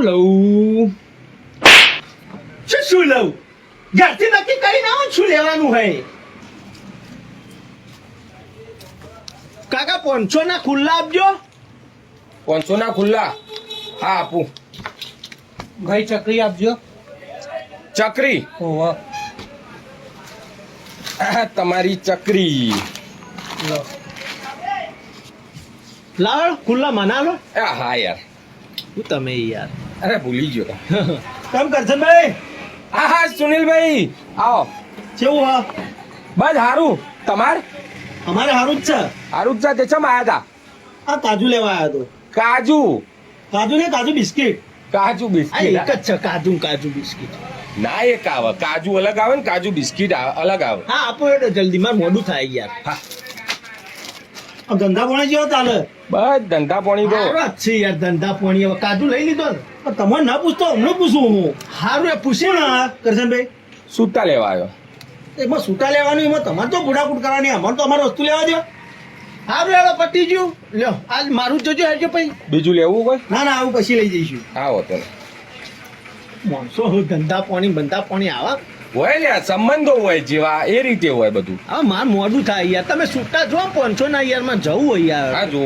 શું લઉં શું શું લઉં ઘરથી નક્કી આવો ને શું લેવાનું હોય? કાકા પાંચસો ના ખુલ્લા આપજો. પાંચસો ના ખુલ્લા? હા આપું. ભાઈ ચકરી આપજો. ચકરી? ઓહો. આ તમારી ચકરી. લાવ ખુલ્લા મના લો. આ હા યાર. શું તમે યાર. અરે ભૂલી ગયો. કેમ કરશનભાઈ હા હા સુનિલભાઈ. આવો. કેવું હા? બસ હારું. તમાર? અમારે સારું જ છે. હારું જ છે તે ચમ આયા હતા આ કાજુ લેવા આયા તો. કાજુ. કાજુ ને કાજુ બિસ્કિટ. કાજુ બિસ્કિટ. એક જ છે કાજુ કાજુ બિસ્કિટ. ના એક આવે. કાજુ અલગ આવે ને કાજુ બિસ્કિટ અલગ આવે. હા આપો એટલે જલ્દી મારે મોડું થાય યાર. હા. ધંધા પાણી જેવો ચાલે. બસ ધંધા પાણી તો. છે યાર ધંધા પાણી હવે કાજુ લઈ લીધો ને. તમારે ના પૂછતો હમણાં પૂછું હું. સારું એ પૂછ્યું ને કરશનભાઈ. સૂતા લેવા આવ્યો. એમાં સૂટા લેવાનું એમાં તમારે તો બુડાકુટ કરવાની અમારે તો અમારે વસ્તુ લેવા દો સારું હવે પતી ગયું લ્યો આજ મારું જોજો હેડજો પછી. બીજું લેવું કોઈ? ના ના આવું પછી લઈ જઈશું. આવો તો માણસો હું ધંધા પાણી બંધા પાણી આવા. હોય લ્યા સંબંધો હોય જેવા એ રીતે હોય બધું. હા માર મોડું થાય યાર. તમે છૂટા જો પાંચસો ના યારમાં જવું હોય હા યાર હા. જો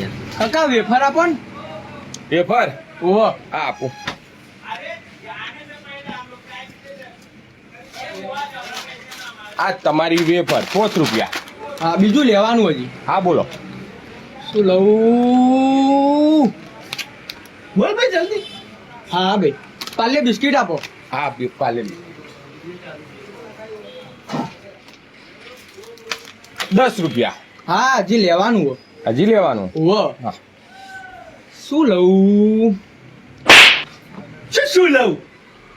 યાર. કાકા વેફર આપો ને. વેફર? ઓહો. હા આપો. આ તમારી વેફર પોચ રૂપિયા. હા બીજું લેવાનું હજી. હા બોલો. શું લઉં? બોલ ભાઈ જલ્દી. હા હા ભાઈ પાલે બિસ્કિટ આપો. હા પી- પાલેલી દસ રૂપિયા. હા હજી લેવાનું હો. હજી લેવાનું? ઓહો શું લઉં? શું શું લઉં?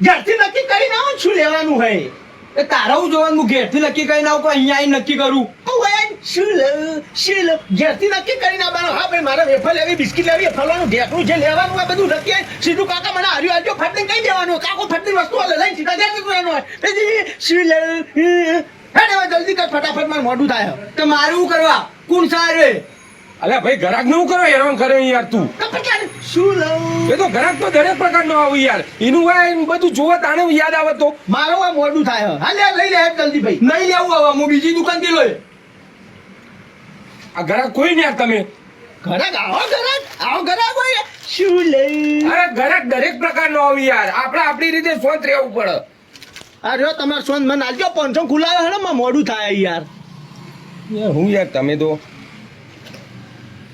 ઘરથી નક્કી કરીને આવો શું લેવાનું હે એ તારા હું જોવાનું ઘેરથી નક્કી કરીને આવું કે અહીંયા નક્કી કરું? શું લઉં શું લઉં ઘેરથી નક્કી કરીને આવવાનું. હા ભાઈ મારે વેફર લેવી બિસ્કિટ લેવી ફરવાનું ઢેકણું જે લેવાનું હોય બધું નક્કી સીધું કાકા મને હાર્યું હાર્યું ફટને કઈ દેવાનું. કાકો ફટની વસ્તુ લઈને સીધા ઘેર નીકળવાનું હોય. પછી શું લઉં હેડે હવે જલ્દી કર ફટાફટ મારું મોઢું થાય. તો મારું કરવા? કોણ સારે અલ્યા ભાઈ ઘરાકનું કરો હેરાન કરે યાર તું. શું લઉં એ તો ઘરાક તો દરેક પ્રકારનો આવું આવે યાર. એનું હોય બધું જોવા તાણે યાદ આવે તો. મારો આ મોઢું થાય. હાલે લઈ લે જલ્દી ભાઈ. નહીં લેવું હવે હું બીજી દુકાનથી લઈ. આ ઘરાક કોઈ ને યાર તમે ઘરાક આવો ઘરાક આવો ઘરાક હોય? શું લે? અરે ઘરાક દરેક પ્રકાર નો આવે યાર. આપણે આપણી રીતે સ્વત રહેવું પડે. આ તમારે તમારો સોન મને આલજો પાંચસો ખુલાવે હે માં મોડું થાય યાર. યાર, હું યાર તમે તો?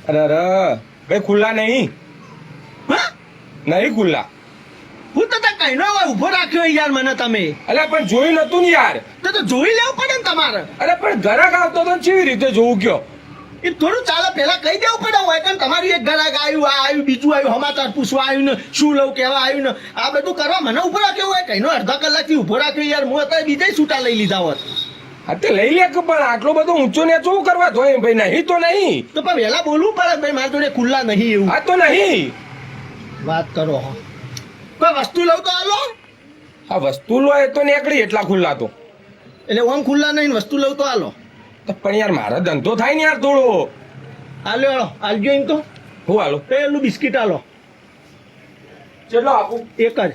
અરે અરે ભાઈ ખુલ્લા નહીં? હા? નહીં ખુલ્લા. હું તો કઈ નો ઊભો રાખ્યો યાર મને તમે. અલ્યા પણ જોયું નતું ને યાર. તો જોઈ લેવું પડે ને તમારે. અરે પણ ઘરાક આવતો તો કેવી રીતે જોવું કયો? એ થોડું ચાલે પેલા કહી દેવું પડે હોય કે તમારું એક ઘરાક આવ્યું આ આવ્યું બીજું આવ્યું સમાચાર પૂછવા આવ્યું ને શું લઉં કેવા આવ્યું ને આ બધું કરવા મને ઊભો રાખ્યો હોય કઈનો અડધા કલાકથી ઊભો રાખ્યો યાર હું અત્યારે બીજા છૂટા લઈ લીધા હોત. હા તે લઈ લે કે પણ આટલો બધો ઊંચો ને શું કરવા જોઈએ ભાઈ? નહીં તો નહીં. તો પણ વહેલા બોલવું પડે ભાઈ મારા જોડે ખુલ્લા નહીં એવું. આ તો નહીં. વાત કરો હા. કોઈ વસ્તુ લઉં તો હાલો? આ વસ્તુ લો એ તો નીકળી એટલા ખુલ્લા તો. એટલે ઓમ ખુલ્લા નહીં વસ્તુ લઉં તો હાલો. પણ યાર મારો ધંધો થાય ને યાર થોડો. હાલો હાલો હાલજો એમ તો. હું હાલો? પેલું બિસ્કિટ હાલો. ચલો આપું. એક જ.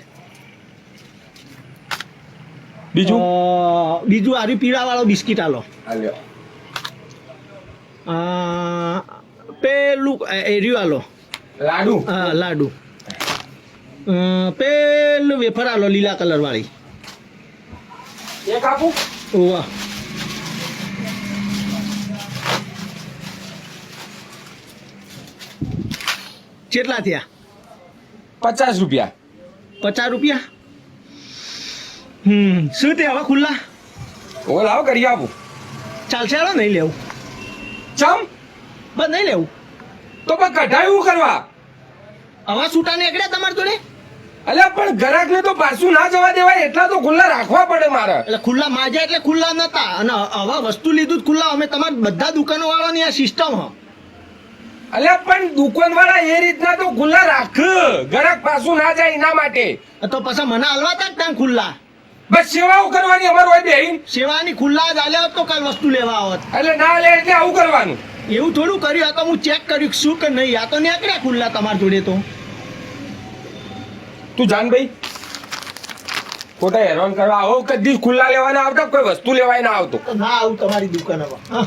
બીજું? બીજું આરી પીળા વાળો બિસ્કિટ હાલો. હાલ્યો. પેલું એર્યું હાલો. લાડુ. હા લાડુ. પેલું વેફર હાલો લીલા કલર વાળી એક આપું? વાહ કેટલા થયા? પચાસ રૂપિયા. પચાસ રૂપિયા? હમ શું તે હવે ખુલ્લા? ઓ લાવો કરી આપું. ચાલશે હાલો નહીં લેવું. ચમ? બસ નહીં લેવું. તો પણ કઢાયું કરવા. આવા છૂટા નીકળ્યા તમારે જોડે? અલ્યા પણ ગ્રાહક ને તો પાછું ના જવા દેવાય એટલા તો ખુલ્લા રાખવા પડે મારે. એટલે ખુલ્લા માજા એટલે ખુલ્લા નતા. અને આવા વસ્તુ લીધું જ ખુલ્લા. અમે તમારા બધા દુકાનો વાળાની આ સિસ્ટમ હ. અલ્યા પણ દુકાન વાળા એ રીતના તો ખુલ્લા રાખ. ગ્રાહક પાછું ના જાય એના માટે. તો પછી મને હલવાતા જ ત્યાં ખુલ્લા. બસ સેવાઓ કરવાની અમારું હોય બેહીન. સેવાની ખુલ્લા જ આલ્યા હોત તો કાલ વસ્તુ લેવા આવત. એટલે ના લે એટલે આવું કરવાનું. એવું થોડું કર્યું આ તો હું ચેક કર્યું શું કે નહીં. આ તો નીકળ્યા ખુલ્લા તમારા જોડે તો? તું જાન ભાઈ. ખોટા હેરાન કરવા આવો કદી ખુલ્લા લેવાના આવતા કોઈ વસ્તુ લેવાય ના આવતો. ના આવું તમારી દુકાનમાં હા.